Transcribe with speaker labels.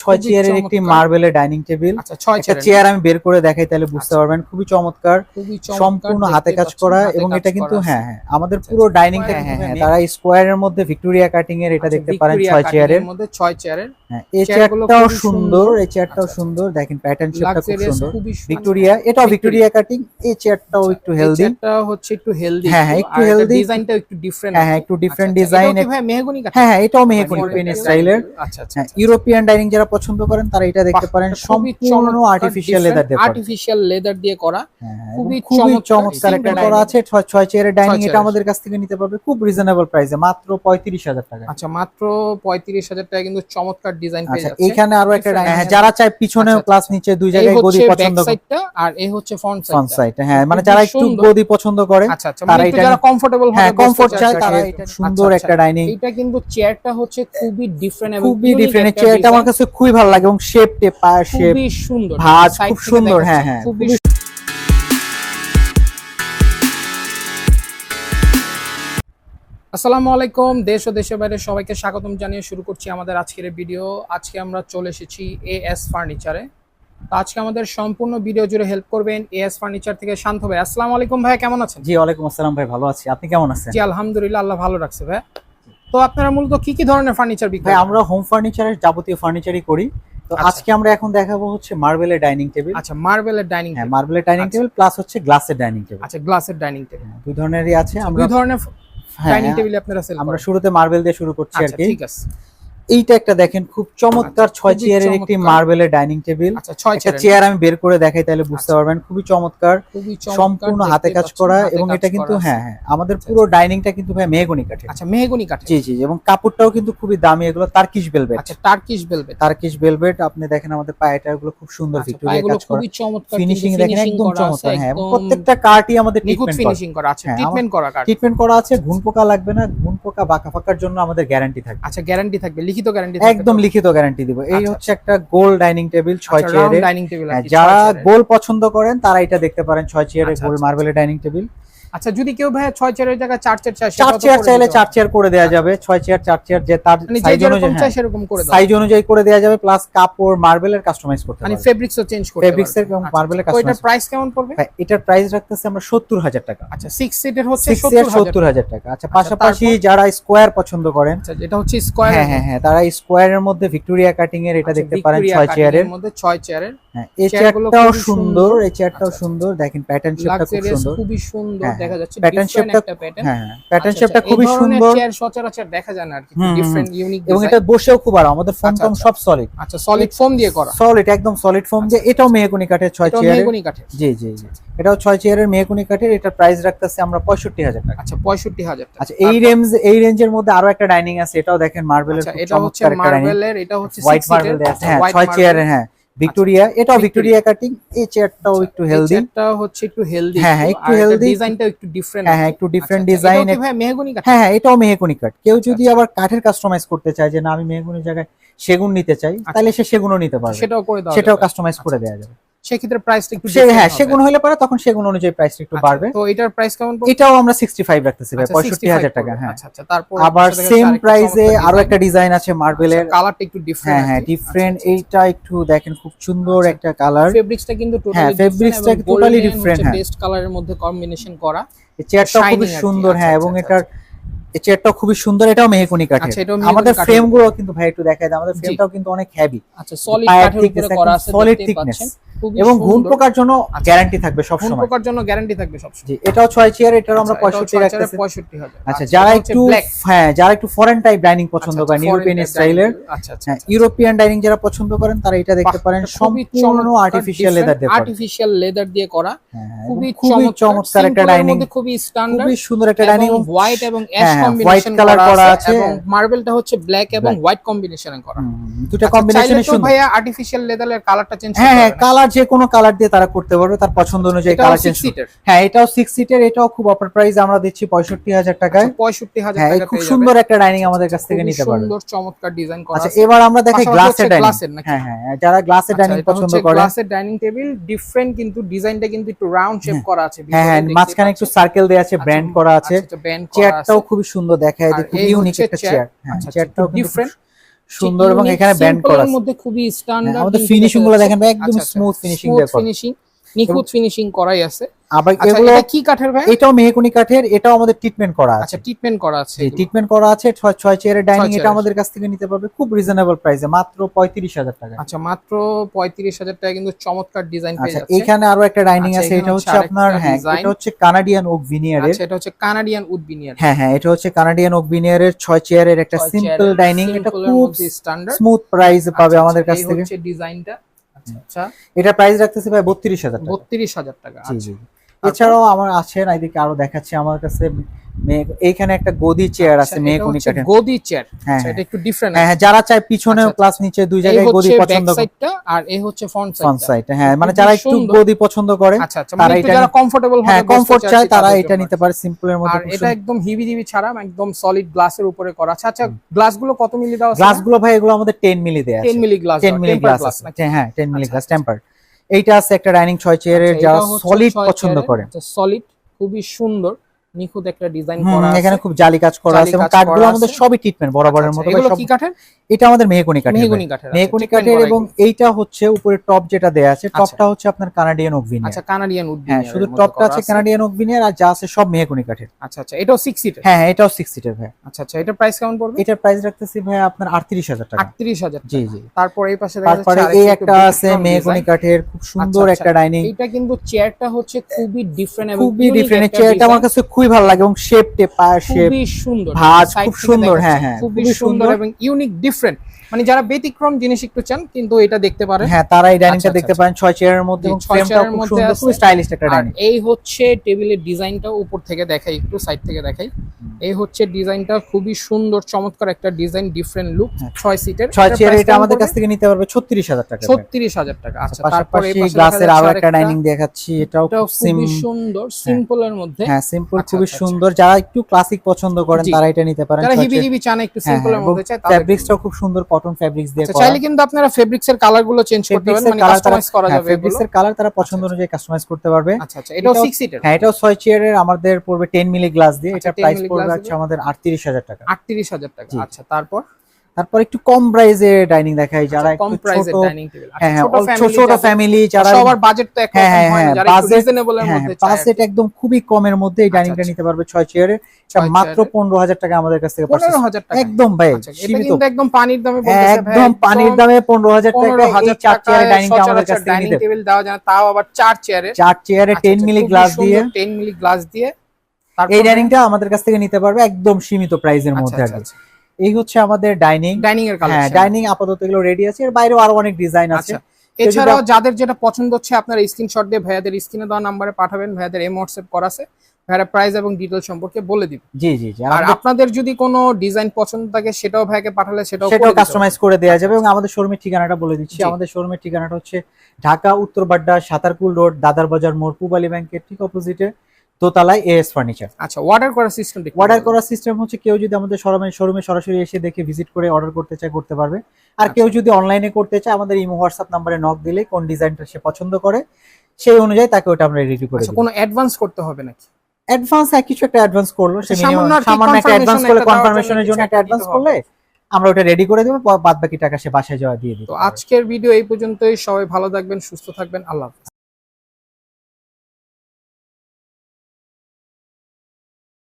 Speaker 1: ছয় চেয়ারের একটি মার্বেলের ডাইনিং টেবিল একটা চেয়ার আমি বের করে দেখাই তাহলে বুঝতে
Speaker 2: আচ্ছা।
Speaker 1: পারবেন খুবই চমৎকার। সম্পূর্ণ হাতে কাজ করা এবং এটা কিন্তু হ্যাঁ হ্যাঁ আমাদের
Speaker 2: আচ্ছা,
Speaker 1: পুরো
Speaker 2: আচ্ছা,
Speaker 1: ডাইনিংটা
Speaker 2: হ্যাঁ,
Speaker 1: হ্যাঁ হ্যাঁ
Speaker 2: হ্যাঁ,
Speaker 1: তারা স্কোয়ারের মধ্যে ভিক্টোরিয়া কাটিং এর এটা দেখতে পারেন ছয় চেয়ারের।
Speaker 2: মধ্যে ছয় চেয়ারের।
Speaker 1: হ্যাঁ এই চেয়ারটাও সুন্দর।
Speaker 2: সুন্দর।
Speaker 1: এই চেয়ারটাও সুন্দর। দেখেন প্যাটার্ন শেপটা খুব সুন্দর। ভিক্টোরিয়া এটাও ভিক্টোরিয়া কাটিং এই চেয়ারটাও একটু হেলদি
Speaker 2: হচ্ছে একটু হেলদি
Speaker 1: হ্যাঁ, হ্যাঁ, একটু
Speaker 2: একটু ডিফারেন্ট
Speaker 1: হ্যাঁ হ্যাঁ একটু ডিফারেন্ট ডিজাইন
Speaker 2: মেহগনি
Speaker 1: হ্যাঁ হ্যাঁ এটাও মেহগনি স্টাইলের
Speaker 2: আচ্ছা
Speaker 1: হ্যাঁ ইউরোপিয়ান ডাইনিং যারা পছন্দ করেন তারা এটা দেখতে পারেন সম্পূর্ণ আর্টিফিশিয়াল লেদার দিয়ে
Speaker 2: আর্টিফিশিয়াল লেদার দিয়ে করা।
Speaker 1: হ্যাঁ, হ্যাঁ,
Speaker 2: খুবই
Speaker 1: খুবই
Speaker 2: চমৎকার
Speaker 1: একটা করা আছে ছয় ছয় চেয়ারের ডাইনিং এটা আমাদের কাছ থেকে নিতে পারবে খুব রিজনেবল প্রাইসে মাত্র পঁয়ত্রিশ হাজার টাকা।
Speaker 2: আচ্ছা মাত্র পঁয়ত্রিশ হাজার টাকা কিন্তু চমৎকার ডিজাইন পেয়ে
Speaker 1: আচ্ছা
Speaker 2: যাচ্ছে।
Speaker 1: এইখানে আরও একটা হ্যাঁ, যারা চায়
Speaker 2: আচ্ছা,
Speaker 1: প্লাস নিচে দুই জায়গায় গদি পছন্দ করে।
Speaker 2: আর এই হচ্ছে ফ্রন্ট
Speaker 1: ফ্রন্ট
Speaker 2: সাইড
Speaker 1: সাইড হ্যাঁ মানে যারা একটু। গদি পছন্দ করে
Speaker 2: আচ্ছা আচ্ছা
Speaker 1: তারা
Speaker 2: মানে একটু
Speaker 1: এটা
Speaker 2: যারা কমফোর্টেবল
Speaker 1: হ্যাঁ কমফোর্ট চায় তারা এটা সুন্দর একটা ডাইনিং
Speaker 2: এটা কিন্তু চেয়ারটা হচ্ছে খুবই ডিফারেন্ট এবং
Speaker 1: খুবই ডিফারেন্ট চেয়ারটা আমার। কাছে খুবই ভালো লাগে এবং শেপ টেপ পায়ের শেপ
Speaker 2: সুন্দর।
Speaker 1: ভাঁজ খুব সুন্দর, হ্যাঁ, হ্যাঁ,
Speaker 2: খুবই আসসালামু আলাইকুম দেশ ও দেশের বাইরে সবাইকে স্বাগতম জানিয়ে শুরু করছি আমাদের আজকের ভিডিও আজকে আমরা চলে এসেছি এ এস ফার্নিচারে তো আজকে আমাদের সম্পূর্ণ ভিডিও জুড়ে হেল্প করবেন এ এস ফার্নিচার থেকে শান্ত ভাই। আসসালামু আলাইকুম ভাই কেমন আছেন?
Speaker 1: জি ওয়ালাইকুম আসসালাম ভাই ভালো আছি। আপনি কেমন আছেন?
Speaker 2: জি আলহামদুলিল্লাহ আল্লাহ ভালো রাখছে ভাই। তো আপনারা মূলত কি কি ধরনের ফার্নিচার বিক্রি হয়
Speaker 1: আমরা হোম ফার্নিচারের যাবতীয় ফার্নিচারই করি। তো
Speaker 2: আচ্ছা।
Speaker 1: আজকে আমরা এখন দেখাবো হচ্ছে মার্বেলের ডাইনিং টেবিল
Speaker 2: আচ্ছা মার্বেলের ডাইনিং
Speaker 1: হ্যাঁ মার্বেলের ডাইনিং
Speaker 2: আচ্ছা।
Speaker 1: টেবিল প্লাস হচ্ছে গ্লাসের ডাইনিং টেবিল
Speaker 2: আচ্ছা গ্লাসের ডাইনিং টেবিল
Speaker 1: দুই ধরনেরই আছে। আমরা
Speaker 2: দুই ধরনের
Speaker 1: হ্যাঁ,
Speaker 2: ডাইনিং টেবিল আপনারা সেল
Speaker 1: আমরা শুরুতে মার্বেল দিয়ে শুরু করছি আর
Speaker 2: আচ্ছা
Speaker 1: কি।
Speaker 2: ঠিক আছে।
Speaker 1: এইটা একটা দেখেন খুব চমৎকার
Speaker 2: আচ্ছা,
Speaker 1: ছয় চেয়ারের একটি মার্বেলের ডাইনিং টেবিল একটা চেয়ার আমি বের করে দেখাই তাহলে বুঝতে
Speaker 2: আচ্ছা।
Speaker 1: পারবেন খুবই চমৎকার। সম্পূর্ণ হাতে কাজ করা এবং এটা কিন্তু হ্যাঁ হ্যাঁ আমাদের
Speaker 2: আচ্ছা,
Speaker 1: পুরো ডাইনিংটা কিন্তু ভাই মেহগনি কাঠে
Speaker 2: আচ্ছা মেহগনি কাঠের।
Speaker 1: জি জি এবং কাপড়টাও কিন্তু খুবই দামি এগুলো তার্কিশ বেলভেট
Speaker 2: আচ্ছা টার্কিশ ভেলভেট
Speaker 1: তার্কিশ বেলভেট আপনি দেখেন আমাদের পায়েটা গুলো খুব সুন্দর ভিক্টোরিয়া কাজ করা। ফিনিশিং দেখেন একদম চমৎকার হ্যাঁ প্রত্যেকটা কার্টই আমাদের ট্রিটমেন্ট করা।
Speaker 2: ফিনিশিং করা আছে
Speaker 1: হ্যাঁ,
Speaker 2: ট্রিটমেন্ট করা কাঠ।
Speaker 1: ট্রিটমেন্ট করা আছে ঘুন পোকা লাগবে না ঘুন পোকা বাঁকা ফাঁকার জন্য আমাদের গ্যারান্টি থাকবে।
Speaker 2: আচ্ছা গ্যারান্টি থাকবে। লিখিত গ্যারান্টি
Speaker 1: একদম লিখিত গ্যারান্টি দিব। এই
Speaker 2: আচ্ছা,
Speaker 1: হচ্ছে একটা গোল ডাইনিং টেবিল ছয় চেয়ারের
Speaker 2: ডাইনিং টেবিল
Speaker 1: যারা গোল পছন্দ করেন তারা এটা দেখতে পারেন ছয় চেয়ারের গোল মার্বেলের ডাইনিং টেবিল
Speaker 2: আচ্ছা যদি কেউ ভাই ছয় চেয়ারের জায়গায় চার চেয়ার চায়
Speaker 1: চার চেয়ার চাইলে চার চেয়ার করে দেওয়া যাবে ছয় চেয়ার চার চেয়ার যে তার
Speaker 2: মানে
Speaker 1: সাইজ অনুযায়ী
Speaker 2: চায় সেরকম করে দাও
Speaker 1: সাইজ অনুযায়ী করে দেওয়া যাবে প্লাস কাপড় মার্বেলের কাস্টমাইজ করতে
Speaker 2: মানে ফেব্রিক্সও চেঞ্জ করতে
Speaker 1: Fabrics এর এর
Speaker 2: আচ্ছা, এটার প্রাইস কেমন পড়বে?
Speaker 1: হ্যাঁ, এটার প্রাইস রাখতেছে আমরা সত্তর হাজার টাকা।
Speaker 2: আচ্ছা সিক্স সিটের হচ্ছে
Speaker 1: সিক্স
Speaker 2: সত্তর
Speaker 1: ইয়ার
Speaker 2: হাজার
Speaker 1: সত্তর হাজার টাকা। আচ্ছা পাশাপাশি যারা স্কোয়ার পছন্দ করেন
Speaker 2: আচ্ছা যেটা হচ্ছে স্কোয়ার
Speaker 1: হ্যাঁ হ্যাঁ হ্যাঁ তারা স্কোয়ারের মধ্যে ভিক্টোরিয়া কাটিং এর এটা দেখতে পারেন ছয় চেয়ারের
Speaker 2: মধ্যে ছয় চেয়ারের
Speaker 1: হ্যাঁ এই চেয়ারটাও সুন্দর। এই চেয়ারটাও
Speaker 2: আচ্ছা,
Speaker 1: সুন্দর। দেখেন প্যাটার্ন শেপটা খুব সুন্দর।
Speaker 2: খুবই সুন্দর।
Speaker 1: হ্যাঁ,
Speaker 2: দেখা যাচ্ছে একটা প্যাটার্ন
Speaker 1: হ্যাঁ প্যাটার্ন শেপটা খুবই সুন্দর।
Speaker 2: চেয়ার সচরাচর দেখা যায় না আর কি
Speaker 1: হুম, হুম,
Speaker 2: ডিফারেন্ট ইউনিক
Speaker 1: এবং এটা বসেও খুব আরাম আমাদের ফোম
Speaker 2: আচ্ছা, আচ্ছা।
Speaker 1: সব সলিড
Speaker 2: আচ্ছা সলিড ফোম দিয়ে করা।
Speaker 1: সলিড একদম সলিড ফোম দিয়ে। এটাও মেহগুনি কাঠের
Speaker 2: এটাও
Speaker 1: চেয়ারের
Speaker 2: মেহগনি কাঠের।
Speaker 1: জি জি জি। এটাও ছয় চেয়ারের মেহগুনি কাঠের এটা প্রাইস রাখতেছে আমরা পঁয়ষট্টি হাজার টাকা।
Speaker 2: আচ্ছা পঁয়ষট্টি হাজার টাকা।
Speaker 1: আচ্ছা এই রেঞ্জ এই রেঞ্জের মধ্যে আরও একটা ডাইনিং আছে এটাও দেখেন মার্বেলের
Speaker 2: আচ্ছা এটা হচ্ছে মার্বেলের এটা হচ্ছে
Speaker 1: হোয়াইট মার্বেল হ্যাঁ চেয়ারের হ্যাঁ। ভিক্টোরিয়া এটাও ভিক্টোরিয়া কাটিং এই চেয়ারটাও একটু হেলদি
Speaker 2: এটা হচ্ছে একটু হেলদি
Speaker 1: হ্যাঁ, হ্যাঁ, একটু হেলদি
Speaker 2: ডিজাইনটা একটু ডিফারেন্ট
Speaker 1: হ্যাঁ হ্যাঁ একটু ডিফারেন্ট ডিজাইন
Speaker 2: ডিজাইন মেহগনি কাঠ
Speaker 1: হ্যাঁ হ্যাঁ এটাও মেহগুনি কাঠ কেউ যদি আবার কাঠের কাস্টমাইজ করতে চায় যে না আমি মেহগুনির জায়গায় সেগুন নিতে চাই তাহলে সে সেগুনও নিতে পারবে।
Speaker 2: সেটাও করে দাও
Speaker 1: সেটাও কাস্টমাইজ করে দেওয়া যাবে।
Speaker 2: সেক্ষেত্রে প্রাইসটা একটু
Speaker 1: হ্যাঁ সেগুন হলে পরে তখন সেগুন অনুযায়ী প্রাইসটা একটু
Speaker 2: আচ্ছা,
Speaker 1: বাড়বে।
Speaker 2: তো এটার প্রাইস কেমন
Speaker 1: এটাও আমরা সিক্সটি ফাইভ রাখতেছি ভাই
Speaker 2: আচ্ছা,
Speaker 1: পঁয়ষট্টি হাজার টাকা হ্যাঁ।
Speaker 2: আচ্ছা আচ্ছা তারপর
Speaker 1: আবার সেম প্রাইসে আরও একটা ডিজাইন আছে মার্বেলের
Speaker 2: কালারটা একটু
Speaker 1: হ্যাঁ
Speaker 2: ডিফারেন্ট
Speaker 1: হ্যাঁ ডিফারেন্ট এইটা একটু দেখেন খুব সুন্দর
Speaker 2: আচ্ছা।
Speaker 1: একটা কালার
Speaker 2: ফেব্রিক্সটা কিন্তু
Speaker 1: হ্যাঁ,
Speaker 2: টোটালি
Speaker 1: fabrics টা totally different, হ্যাঁ।
Speaker 2: বেস্ট কালারের মধ্যে কম্বিনেশন করা।
Speaker 1: এই চেয়ারটা খুবই সুন্দর
Speaker 2: আচ্ছা,
Speaker 1: হ্যাঁ
Speaker 2: আচ্ছা,
Speaker 1: এবং
Speaker 2: আচ্ছা,
Speaker 1: এটার এই চেয়ারটাও খুবই সুন্দর এটাও মেহগুনি কাঠের।
Speaker 2: আচ্ছা,
Speaker 1: আমাদের। ফ্রেমগুলো কিন্তু ভাই একটু দেখায় দেয় আমাদের। ফ্রেমটাও কিন্তু অনেক হেভি
Speaker 2: আচ্ছা সলিড কাঠের উপরে করা আছে। পাচ্ছেন। খুবই
Speaker 1: এবং ঘুম পোকার জন্য
Speaker 2: আচ্ছা।
Speaker 1: গ্যারান্টি থাকবে সব সময়।
Speaker 2: পোকার জন্য গ্যারান্টি থাকবে সবসময়
Speaker 1: জি এটাও ছয় চেয়ার এটার আমরা
Speaker 2: আচ্ছা, এটাও ছয় চেয়ারে
Speaker 1: রাখতেছি।
Speaker 2: 65,000
Speaker 1: আচ্ছা যারা একটু হ্যাঁ যারা একটু ফরেন টাইপ ডাইনিং পছন্দ
Speaker 2: আচ্ছা,
Speaker 1: করেন
Speaker 2: আচ্ছা,
Speaker 1: ইউরোপিয়ান স্টাইলের
Speaker 2: আচ্ছা আচ্ছা
Speaker 1: হ্যাঁ ইউরোপিয়ান ডাইনিং যারা পছন্দ করেন তারা এটা দেখতে পারেন সম্পূর্ণ আর্টিফিশিয়াল লেদার দিয়ে করা।
Speaker 2: আর্টিফিশিয়াল লেদার দিয়ে করা।
Speaker 1: হ্যাঁ,
Speaker 2: খুবই
Speaker 1: খুবই চমৎকার। একটা ডাইনিং
Speaker 2: খুবই স্ট্যান্ডার্ড
Speaker 1: খুবই সুন্দর একটা ডাইনিং
Speaker 2: হোয়াইট এবং অ্যাশ কম্বিনেশন
Speaker 1: color করা আছে।
Speaker 2: এবং মার্বেলটা হচ্ছে ব্ল্যাক এবং হোয়াইট কম্বিনেশনে করা।
Speaker 1: দুটো
Speaker 2: আচ্ছা,
Speaker 1: কম্বিনেশনে সুন্দর।
Speaker 2: ভাইয়া আর্টিফিশিয়াল লেদারের কালারটা চেঞ্জ
Speaker 1: হ্যাঁ কালার যে কোনো কালার দিয়ে তারা করতে পারবে তার পছন্দ অনুযায়ী কালার চেঞ্জ হ্যাঁ এটাও সিক্স সিটের এটাও খুব অফার প্রাইস আমরা দিচ্ছি পঁয়ষট্টি হাজার টাকায়।
Speaker 2: পঁয়ষট্টি হাজার
Speaker 1: হ্যাঁ
Speaker 2: টাকা
Speaker 1: খুব সুন্দর একটা ডাইনিং আমাদের কাছ থেকে নিতে পারবে।
Speaker 2: সুন্দর চমৎকার ডিজাইন করা
Speaker 1: আচ্ছা
Speaker 2: আছে।
Speaker 1: এবার আমরা দেখাই গ্লাসের ডাইনিং হ্যাঁ হ্যাঁ যারা গ্লাসের ডাইনিং পছন্দ করে।
Speaker 2: গ্লাসের ডাইনিং টেবিল ডিফারেন্ট কিন্তু ডিজাইনটা কিন্তু একটু রাউন্ড শেপ করা আছে
Speaker 1: হ্যাঁ হ্যাঁ মাঝখানে একটু সার্কেল দেওয়া আছে ব্র্যান্ড করা আছে।
Speaker 2: ব্যান্ড
Speaker 1: চেয়ারটাও খুবই সুন্দর দেখায়
Speaker 2: আর
Speaker 1: যে খুব ইউনিক একটা চেয়ার হ্যাঁ
Speaker 2: আচ্ছা,
Speaker 1: চেয়ারটাও different। সুন্দর এবং এখানে ব্যান্ড করা আছে।
Speaker 2: মধ্যে খুবই স্ট্যান্ডার্ড
Speaker 1: আমাদের ফিনিশিংগুলো দেখেন একদম স্মুথ ফিনিশিং দেখো
Speaker 2: ফিনিশিং নিখুঁত ফিনিশিং করাই আছে।
Speaker 1: আবার
Speaker 2: আচ্ছা
Speaker 1: এগুলো
Speaker 2: কি কাঠের ভাই?
Speaker 1: এটাও কাঠের এটাও আমাদের ট্রিটমেন্ট করা আছে।
Speaker 2: আচ্ছা ট্রিটমেন্ট করা আছে
Speaker 1: ট্রিটমেন্ট করা আছে ছয় ছয় চেয়ারের ডাইনিং এটা আমাদের কাছ থেকে নিতে পারবে খুব রিজনেবল প্রাইসে মাত্র পঁয়ত্রিশ হাজার টাকা।
Speaker 2: আচ্ছা মাত্র পঁয়ত্রিশ হাজার টাকা কিন্তু চমৎকার ডিজাইন পেয়ে
Speaker 1: আচ্ছা
Speaker 2: যাচ্ছে।
Speaker 1: এইখানে আরও একটা ডাইনিং
Speaker 2: আচ্ছা,
Speaker 1: আছে এটা
Speaker 2: হচ্ছে
Speaker 1: আপনার হ্যাঁ এটা হচ্ছে কানাডিয়ান ওক
Speaker 2: আচ্ছা এটা হচ্ছে কানাডিয়ান উড
Speaker 1: হ্যাঁ হ্যাঁ এটা হচ্ছে কানাডিয়ান ওক চেয়ারের একটা সিম্পল ডাইনিং এটা খুব
Speaker 2: স্ট্যান্ডার্ড
Speaker 1: স্মুথ প্রাইস পাবে আমাদের কাছ থেকে।
Speaker 2: হচ্ছে ডিজাইনটা আচ্ছা আচ্ছা।
Speaker 1: এটা প্রাইস রাখতেছে ভাই বত্রিশ হাজার টাকা।
Speaker 2: বত্রিশ হাজার টাকা
Speaker 1: জি
Speaker 2: আচ্ছা।
Speaker 1: জি। এছাড়াও আমার আছে না এদিকে আরও দেখাচ্ছি আমার কাছে এইখানে একটা গদি চেয়ার আছে
Speaker 2: আচ্ছা,
Speaker 1: কোনি
Speaker 2: হচ্ছে
Speaker 1: কাঠের
Speaker 2: গদি চেয়ার
Speaker 1: হ্যাঁ
Speaker 2: আচ্ছা এটা একটু ডিফারেন্ট
Speaker 1: হ্যাঁ হ্যাঁ যারা চায় পিছনে
Speaker 2: আচ্ছা,
Speaker 1: প্লাস নিচে দুই জায়গায় গদি পছন্দ
Speaker 2: সাইডটা আর এই হচ্ছে ফ্রন্ট
Speaker 1: ফ্রন্ট সাইড হ্যাঁ মানে যারা একটু গদি পছন্দ করে
Speaker 2: আচ্ছা আচ্ছা
Speaker 1: তারা
Speaker 2: মানে
Speaker 1: এটা
Speaker 2: যারা কমফোর্টেবল
Speaker 1: হ্যাঁ কমফোর্ট চায় তারা এটা নিতে পারে সিম্পলের মধ্যে
Speaker 2: আর এটা একদম হিবি জিবি ছাড়া একদম সলিড গ্লাসের উপরে করা। আচ্ছা আচ্ছা গ্লাসগুলো কত মিলি দেওয়া আছে?
Speaker 1: গ্লাসগুলো ভাই এগুলো আমাদের 10 মিলি দেয়া আছে।
Speaker 2: 10 মিলি গ্লাস
Speaker 1: 10 মিলি গ্লাস আছে। হ্যাঁ 10 মিলি গ্লাস টেম্পার এইটা আছে একটা ডাইনিং ছয় চেয়ারের
Speaker 2: আচ্ছা,
Speaker 1: যারা সলিড পছন্দ করে।
Speaker 2: সলিড খুবই সুন্দর। নিখুঁত একটা ডিজাইন করা
Speaker 1: এখানে খুব জালি কাজ করা আছে এবং কাঠগুলো আমাদের সবই ট্রিটমেন্ট বরাবরের
Speaker 2: আচ্ছা,
Speaker 1: মতো।
Speaker 2: এগুলো কি কাঠের?
Speaker 1: এটা আমাদের মেহগনি কাঠের
Speaker 2: মেহগনি কাঠের আচ্ছা,
Speaker 1: মেহগনি কাঠের এবং এইটা হচ্ছে উপরে টপ যেটা দেয়া আছে
Speaker 2: আচ্ছা।
Speaker 1: টপটা হচ্ছে আপনার কানাডিয়ান
Speaker 2: আচ্ছা কানাডিয়ান
Speaker 1: হ্যাঁ শুধু টপটা আছে। কানাডিয়ান আর যা আছে সব মেহগনি কাঠের।
Speaker 2: আচ্ছা আচ্ছা এটাও 6 সিটের
Speaker 1: হ্যাঁ হ্যাঁ, এটাও সিক্স সিটের ভাই।
Speaker 2: আচ্ছা আচ্ছা এটা প্রাইস কেমন পড়বে?
Speaker 1: এটার প্রাইস রাখতেছি ভাই আপনার আটত্রিশ হাজার টাকা।
Speaker 2: 38000
Speaker 1: জি জি।
Speaker 2: তারপর এই পাশে দেখা যাচ্ছে
Speaker 1: এই একটা আছে মেহগনি কাঠের খুব সুন্দর
Speaker 2: আচ্ছা,
Speaker 1: একটা ডাইনিং
Speaker 2: এইটা কিন্তু চেয়ারটা হচ্ছে খুবই ডিফারেন্ট এবং
Speaker 1: খুবই ডিফারেন্ট চেয়ারটা আমার। কাছে খুবই ভালো লাগে এবং শেপ টেপ পায়ের শেপ
Speaker 2: খুবই সুন্দর
Speaker 1: ভাজ খুব সুন্দর, হ্যাঁ, হ্যাঁ,
Speaker 2: খুবই সুন্দর। এবং ইউনিক ডিফারেন্ট মানে যারা ব্যতিক্রম জিনিস একটু চান কিন্তু এটা দেখতে পারেন।
Speaker 1: হ্যাঁ তারা এই ডাইনিংটা
Speaker 2: আচ্ছা,
Speaker 1: দেখতে
Speaker 2: আচ্ছা,
Speaker 1: পারেন। ছয় চেয়ারের মধ্যে এবং ফ্রেমটাও খুব
Speaker 2: মধ্যে
Speaker 1: সুন্দর। খুব স্টাইলিশ একটা ডাইনিং
Speaker 2: এই হচ্ছে টেবিলের ডিজাইনটা উপর থেকে দেখাই একটু সাইড থেকে দেখাই। এই হচ্ছে ডিজাইনটা খুবই সুন্দর চমৎকার একটা ডিজাইন ডিফারেন্ট লুক
Speaker 1: হ্যাঁ।
Speaker 2: ছয় সিটের
Speaker 1: ছয় চেয়ার এটা আমাদের কাছ থেকে নিতে পারবে ছত্রিশ হাজার টাকা
Speaker 2: ছত্রিশ হাজার টাকা। আচ্ছা তারপর এই
Speaker 1: গ্লাসের
Speaker 2: আরও
Speaker 1: একটা ডাইনিং দেখাচ্ছি এটাও খুব সিম
Speaker 2: খুবই সুন্দর সিম্পলের মধ্যে।
Speaker 1: হ্যাঁ সিম্পল
Speaker 2: আচ্ছা,
Speaker 1: খুবই
Speaker 2: আচ্ছা,
Speaker 1: সুন্দর। যারা একটু ক্লাসিক পছন্দ করেন তারা এটা নিতে পারেন
Speaker 2: যারা হিবি হিবি চান একটু সিম্পলের মধ্যে চায়
Speaker 1: ফ্যাব্রিক্সটাও খুব সুন্দর কটন ফেব্রিক্স দিয়ে
Speaker 2: আচ্ছা চাইলে কিন্তু আপনারা ফেব্রিক্সের কালারগুলো চেঞ্জ করতে পারেন মানে কাস্টমাইজ করা যাবে ফেব্রিক্সের
Speaker 1: ফেব্রিক্স এর কালার তারা পছন্দ অনুযায়ী কাস্টমাইজ করতে পারবে।
Speaker 2: আচ্ছা আচ্ছা এটাও
Speaker 1: এটাও-
Speaker 2: 6 সিটের
Speaker 1: হ্যাঁ এটাও ছয় চেয়ারের আমাদের পড়বে 10 মিলি গ্লাস দিয়ে।
Speaker 2: আচ্ছা,
Speaker 1: এটা প্রাইস পড়বে হচ্ছে আমাদের আটত্রিশ হাজার টাকা।
Speaker 2: 38000 টাকা। আচ্ছা তারপর?
Speaker 1: তারপর একটু কম প্রাইসে ডাইনিং দেখাই যারা
Speaker 2: আচ্ছা, কম
Speaker 1: ছোট
Speaker 2: ডাইনিং টেবিল
Speaker 1: হ্যাঁ হ্যাঁ
Speaker 2: ছোট ফ্যামিলি
Speaker 1: ছোট ফ্যামিলি যারা
Speaker 2: সবার বাজেট তো
Speaker 1: হ্যাঁ হ্যাঁ
Speaker 2: না যারা রিজনেবল এর মধ্যে চায়
Speaker 1: বাজেট একদম খুবই কমের মধ্যে এই ডাইনিংটা
Speaker 2: আচ্ছা।
Speaker 1: নিতে পারবে ছয় চেয়ারে
Speaker 2: ছয়
Speaker 1: মাত্র
Speaker 2: চেয়ারে।
Speaker 1: পনেরো হাজার টাকা আমাদের কাছ থেকে
Speaker 2: 15000 টাকা।
Speaker 1: একদম ভাই
Speaker 2: আচ্ছা এটা কিন্তু একদম পানির দামে বলতেছে ভাই
Speaker 1: একদম পানির দামে পনেরো হাজার টাকা
Speaker 2: পনেরো
Speaker 1: এই চার ডাইনিংটা আমাদের কাছ থেকে
Speaker 2: ডাইনিং
Speaker 1: নিতে
Speaker 2: টেবিল দেওয়া যায় না, তাও আবার চার চেয়ারে
Speaker 1: চার চেয়ারে টেন মিলি গ্লাস দিয়ে।
Speaker 2: টেন মিলি গ্লাস দিয়ে।
Speaker 1: এই ডাইনিংটা আমাদের কাছ থেকে নিতে পারবে একদম সীমিত প্রাইসের
Speaker 2: আচ্ছা,
Speaker 1: মধ্যে
Speaker 2: আচ্ছা,
Speaker 1: এই হচ্ছে আমাদের ডাইনিং।
Speaker 2: ডাইনিং এর
Speaker 1: হ্যাঁ ডাইনিং আপাতত এগুলো রেডি আছে। এর বাইরেও আরও অনেক ডিজাইন আছে।
Speaker 2: আচ্ছা এছাড়াও যাদের যেটা পছন্দ হচ্ছে আপনারা স্ক্রিনশট দিয়ে ভাইয়াদের স্ক্রিনে দেওয়া নাম্বারে পাঠাবেন। ভাইয়াদের এম হোয়াটসঅ্যাপ করা আছে। ভাইয়ারা প্রাইস এবং ডিটেল সম্পর্কে বলে দিবে।
Speaker 1: জি জি জি।
Speaker 2: আর আপনাদের যদি কোনো ডিজাইন পছন্দ থাকে সেটাও ভাইকে পাঠালে সেটাও
Speaker 1: সেটাও কাস্টমাইজ করে দেওয়া যাবে এবং আমাদের শোরুমের ঠিকানাটা বলে দিচ্ছি। আমাদের শোরুমের ঠিকানাটা হচ্ছে ঢাকা উত্তর বাড্ডা সাতারকুল রোড দাদার বাজার মোড় পুবালি ব্যাংকের ঠিক অপোজিটে দোতলায় এএস ফার্নিচার
Speaker 2: আচ্ছা অর্ডার করার সিস্টেম
Speaker 1: অর্ডার করার সিস্টেম হচ্ছে কেউ যদি আমাদের শোরুমে শোরুমে সরাসরি এসে দেখে ভিজিট করে অর্ডার করতে চায় করতে পারবে। আর
Speaker 2: আচ্ছা।
Speaker 1: কেউ যদি অনলাইনে করতে চায় আমাদের ইমো হোয়াটসঅ্যাপ নাম্বারে নক দিলে কোন ডিজাইনটা সে পছন্দ করে সেই অনুযায়ী তাকে ওটা আমরা রেডি করে
Speaker 2: আচ্ছা কোনো অ্যাডভান্স করতে হবে নাকি?
Speaker 1: অ্যাডভান্স কিছু একটা অ্যাডভান্স করল। সে
Speaker 2: আচ্ছা, সামান্য
Speaker 1: একটা অ্যাডভান্স করলে কনফার্মেশনের
Speaker 2: জন্য
Speaker 1: একটা অ্যাডভান্স করলে আমরা ওটা রেডি করে দেবো বাদ বাকি টাকা সে বাসায় যাওয়া দিয়ে দিবে
Speaker 2: তো আজকের ভিডিও এই পর্যন্তই। সবাই ভালো থাকবেন সুস্থ থাকবেন। আল্লাহ।